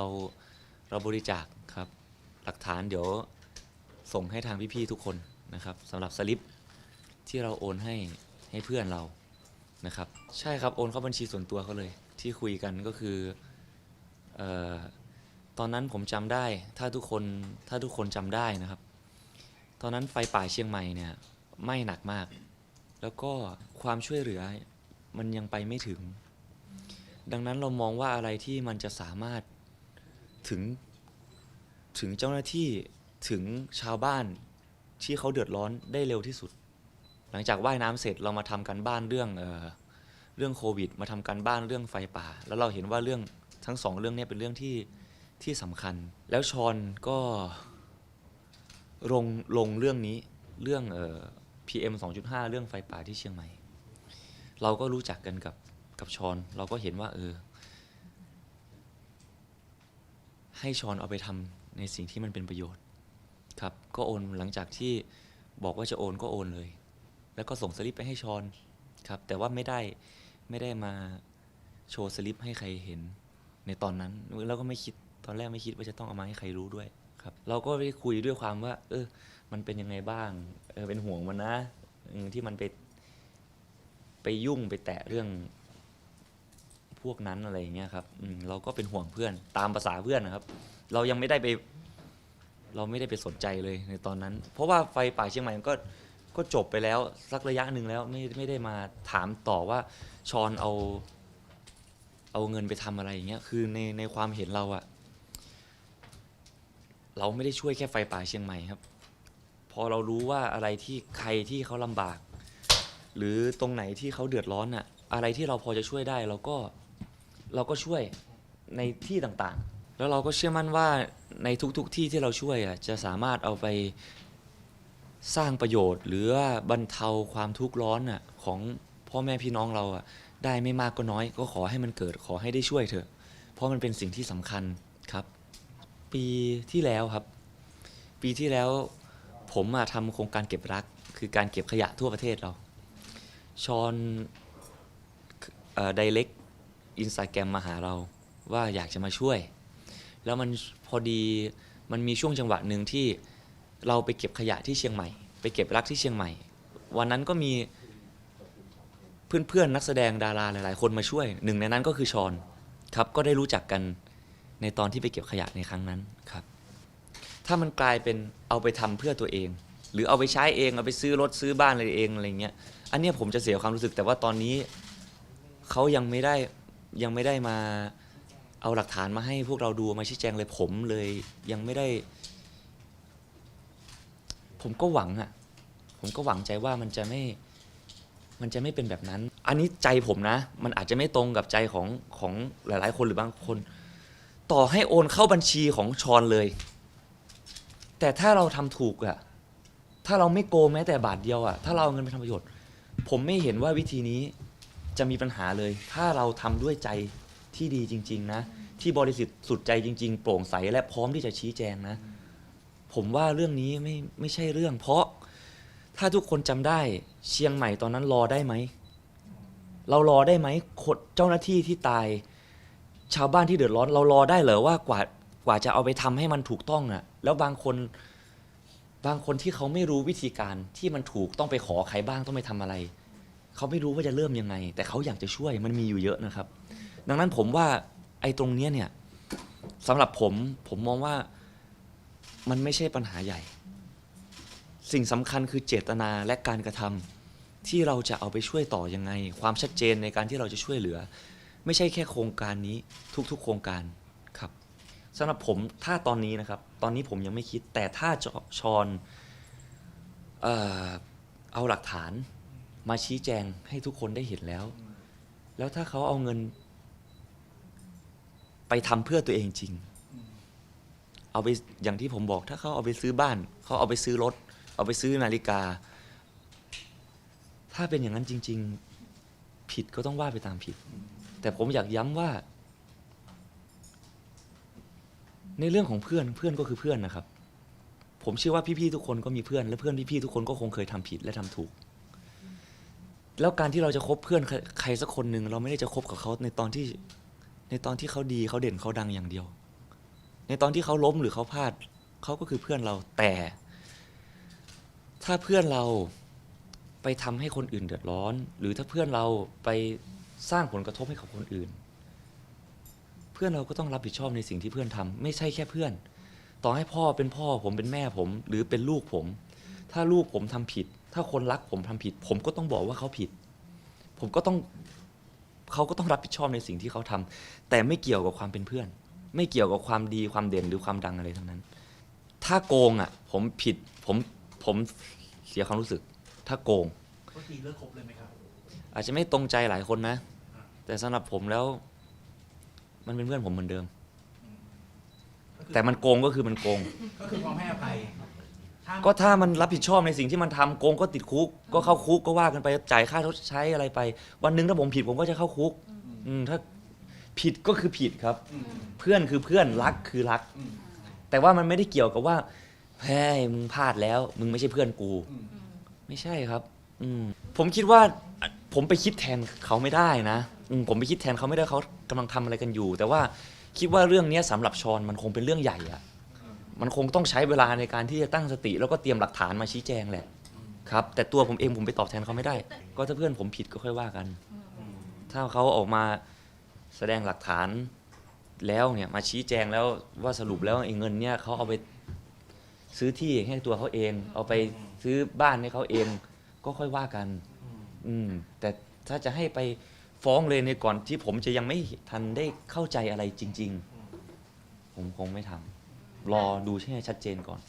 เราเราบริจาคครับ หลักฐานเดี๋ยวส่งให้ทางพี่ๆทุกคนนะครับสำหรับสลิปที่เราโอนให้ให้เพื่อนเรานะครับ ใช่ครับโอนเข้าบัญชีส่วนตัวเขาเลย ที่คุยกันก็คือเออตอนนั้นผมจำได้ถ้าทุกคนถ้าทุกคนจำได้นะครับ ตอนนั้นไฟป่าเชียงใหม่เนี่ยไหม้หนักมาก แล้วก็ความช่วยเหลือมันยังไปไม่ถึง ดังนั้นเรามองว่าอะไรที่มันจะสามารถ ถึงถึงเจ้าหน้าที่ถึงชาวบ้านที่เขาเดือดร้อนได้เร็วที่สุด หลังจากว่ายน้ำเสร็จเรามาทำกันบ้านเรื่องเออเรื่องโควิด มาทำกันบ้านเรื่องไฟป่า แล้วเราเห็นว่าเรื่องทั้งสองเรื่องเนี้เป็นเรื่องที่ที่สำคัญ แล้วชอนก็ลงลงเรื่องนี้เรื่องเอ่อ PM 2.5 เรื่องไฟป่าที่เชียงใหม่ เราก็รู้จักกันกับกับชอน เราก็เห็นว่าเออ ให้ชอนเอาไปทำในสิ่งที่มันเป็นประโยชน์ครับ ก็โอนหลังจากที่บอกว่าจะโอนก็โอนเลย แล้วก็ส่งสลิปไปให้ชอนครับ แต่ว่าไม่ได้ไม่ได้มาโชว์สลิปให้ใครเห็นในตอนนั้นแล้วก็ไม่คิดตอนแรกไม่คิดว่าจะต้องเอามาให้ใครรู้ด้วยครับ เราก็ไปคุยด้วยความว่า เออ มันเป็นยังไงบ้างเออเป็นห่วงมันนะอืมที่มันไปไปยุ่งไปแตะเรื่อง พวกนั้นอะไรอย่างเงี้ยครับอืมเราก็เป็นห่วงเพื่อนตามภาษาเพื่อนนะครับ เรายังไม่ได้ไป เราไม่ได้ไปสนใจเลยในตอนนั้น เพราะว่าไฟป่าเชียงใหม่มันก็ก็จบไปแล้วสักระยะหนึ่งแล้วไม่ไม่ได้มาถามต่อว่าชอนเอา เอาเงินไปทำอะไรอย่างเงี้ยคือในในความเห็นเราอะเราไม่ได้ช่วยแค่ไฟป่าเชียงใหม่ครับ พอเรารู้ว่าอะไรที่ใครที่เขาลำบาก หรือตรงไหนที่เขาเดือดร้อนอะอะไรที่เราพอจะช่วยได้เราก็ เราก็ช่วยในที่ต่างๆ แล้วเราก็เชื่อมั่นว่าในทุกๆที่ที่เราช่วยอะจะสามารถเอาไปสร้างประโยชน์ หรือว่าบรรเทาความทุกข์ร้อนอะของพ่อแม่พี่น้องเราอะได้ไม่มากก็น้อย ก็ขอให้มันเกิดขอให้ได้ช่วยเถอะ เพราะมันเป็นสิ่งที่สำคัญครับ ปีที่แล้วครับ ปีที่แล้วผมมาทำโครงการเก็บรัก คือการเก็บขยะทั่วประเทศเราชอนไดเล็ก อินสตาแกรมมาหาเราว่าอยากจะมาช่วย แล้วมันพอดีมันมีช่วงจังหวะหนึ่งที่เราไปเก็บขยะที่เชียงใหม่ ไปเก็บรักที่เชียงใหม่ วันนั้นก็มีเพื่อนๆนักแสดงดาราหลายๆ คนมาช่วย หนึ่งในนั้นก็คือชอนครับก็ได้รู้จักกันในตอนที่ไปเก็บขยะในครั้งนั้นครับ ถ้ามันกลายเป็นเอาไปทำเพื่อตัวเอง หรือเอาไปใช้เองเอาไปซื้อรถซื้อบ้านอะไรเองอะไรเงี้ยอันเนี้ยผมจะเสียความรู้สึกแต่ว่าตอนนี้เขายังไม่ได้ ยังไม่ได้มาเอาหลักฐานมาให้พวกเราดูมาชี้แจงเลยผมเลยยังไม่ได้ ผมก็หวังอะผมก็หวังใจว่ามันจะไม่มันจะไม่เป็นแบบนั้น อันนี้ใจผมนะ มันอาจจะไม่ตรงกับใจของของหลาย ๆ คนหรือบางคน ต่อให้โอนเข้าบัญชีของชอนเลย แต่ถ้าเราทำถูกอะถ้าเราไม่โกงแม้แต่บาทเดียวอะถ้าเราเอาเงินไปทำประโยชน์ ผมไม่เห็นว่าวิธีนี้ จะมีปัญหาเลย ถ้าเราทำด้วยใจที่ดีจริง ๆ นะ ที่บริสุทธิ์สุดใจจริง ๆ โปร่งใสและพร้อมที่จะชี้แจงนะ ผมว่าเรื่องนี้ไม่ไม่ใช่เรื่อง เพราะถ้าทุกคนจำได้เชียงใหม่ตอนนั้นรอได้ไหม เรารอได้ไหมคนเจ้าหน้าที่ที่ตาย ชาวบ้านที่เดือดร้อน เรารอได้เหรอว่ากว่ากว่าจะเอาไปทำให้มันถูกต้องอะแล้วบางคน บางคนที่เขาไม่รู้วิธีการที่มันถูกต้องไปขอใครบ้างต้องไปทำอะไร เขาไม่รู้ว่าจะเริ่มยังไง แต่เขาอยากจะช่วยมันมีอยู่เยอะนะครับ ดังนั้นผมว่าไอ้ตรงเนี้ยเนี่ยสำหรับผมผมมองว่ามันไม่ใช่ปัญหาใหญ่ สิ่งสำคัญคือเจตนาและการกระทำที่เราจะเอาไปช่วยต่อยังไง ความชัดเจนในการที่เราจะช่วยเหลือ ไม่ใช่แค่โครงการนี้ทุกๆ โครงการครับสำหรับผมถ้าตอนนี้นะครับ ตอนนี้ผมยังไม่คิดแต่ถ้าชอนเออเอาหลักฐาน มาชี้แจงให้ทุกคนได้เห็นแล้ว แล้วถ้าเขาเอาเงิน ไปทำเพื่อตัวเองจริง เอาไปอย่างที่ผมบอกถ้าเขาเอาไปซื้อบ้าน เขาเอาไปซื้อรถ เอาไปซื้อนาฬิกา ถ้าเป็นอย่างนั้นจริง ๆ ผิดก็ต้องว่าไปตามผิด แต่ผมอยากย้ำว่า ในเรื่องของเพื่อนเพื่อนก็คือเพื่อนนะครับ ผมเชื่อว่าพี่ๆทุกคนก็มีเพื่อนและเพื่อนพี่ๆทุกคนก็คงเคยทำผิดและทำถูก แล้วการที่เราจะคบเพื่อนใครใครสักคนหนึ่งเราไม่ได้จะคบกับเขาในตอนที่ ในตอนที่เขาดีเขาเด่นเขาดังอย่างเดียว ในตอนที่เขาล้มหรือเขาพลาดเขาก็คือเพื่อนเราแต่ ถ้าเพื่อนเราไปทำให้คนอื่นเดือดร้อน หรือถ้าเพื่อนเราไปสร้างผลกระทบให้กับคนอื่น เพื่อนเราก็ต้องรับผิดชอบในสิ่งที่เพื่อนทำไม่ใช่แค่เพื่อน ต่อให้พ่อเป็นพ่อผมเป็นแม่ผม หรือเป็นลูกผม ถ้าลูกผมทำผิด ถ้าคนรักผมทำผิด ผมก็ต้องบอกว่าเขาผิด ผมก็ต้องเขาก็ต้องรับผิดชอบในสิ่งที่เขาทำแต่ไม่เกี่ยวกับความเป็นเพื่อน ไม่เกี่ยวกับความดีความเด่นหรือความดังอะไรทั้งนั้น ถ้าโกงอะ ผมผิดผมผมเสียความรู้สึก ถ้าโกง ก็ทีเลิกคบเลยไหมครับ อาจจะไม่ตรงใจหลายคนนะ แต่สำหรับผมแล้ว มันเป็นเพื่อนผมเหมือนเดิม ก็คือแต่มันโกงก็คือมันโกง ก็คือพร้อมให้อภัยถ้า ก็ถ้ามันรับผิดชอบในสิ่งที่มันทำโกงก็ติดคุก ก็เข้าคุกก็ว่ากันไปจ่ายค่าชดใช้อะไรไป วันหนึ่งถ้าผมผิดผมก็จะเข้าคุก อืมถ้าผิดก็คือผิดครับ อืมเพื่อนคือเพื่อนรักคือรัก อืมแต่ว่ามันไม่ได้เกี่ยวกับว่าเฮ้ยมึงพลาดแล้ว มึงไม่ใช่เพื่อนกู อืมไม่ใช่ครับ อืมผมคิดว่าอะผมไปคิดแทนเขาไม่ได้นะอืมผมไปคิดแทนเขาไม่ได้เขากำลังทำอะไรกันอยู่ แต่ว่าคิดว่าเรื่องเนี้ยสำหรับชอนมันคงเป็นเรื่องใหญ่อะ มันคงต้องใช้เวลาในการที่จะตั้งสติ แล้วก็เตรียมหลักฐานมาชี้แจงแหละครับ แต่ตัวผมเองผมไปตอบแทนเขาไม่ได้ ก็ถ้าเพื่อนผมผิดก็ค่อยว่ากันอืมถ้าเขาออกมาแสดงหลักฐานแล้วเนี่ยมาชี้แจงแล้วว่าสรุปแล้วไอ้เงินเนี่ยเขาเอาไปซื้อที่ให้ตัวเขาเอง เอาไปซื้อบ้านให้เขาเอง ก็ค่อยว่ากัน อืมอืมแต่ถ้าจะให้ไปฟ้องเลยในก่อนที่ผมจะยังไม่ทันได้เข้าใจอะไรจริง ๆ ผมคงไม่ทำ รอดูให้ชัดเจนก่อน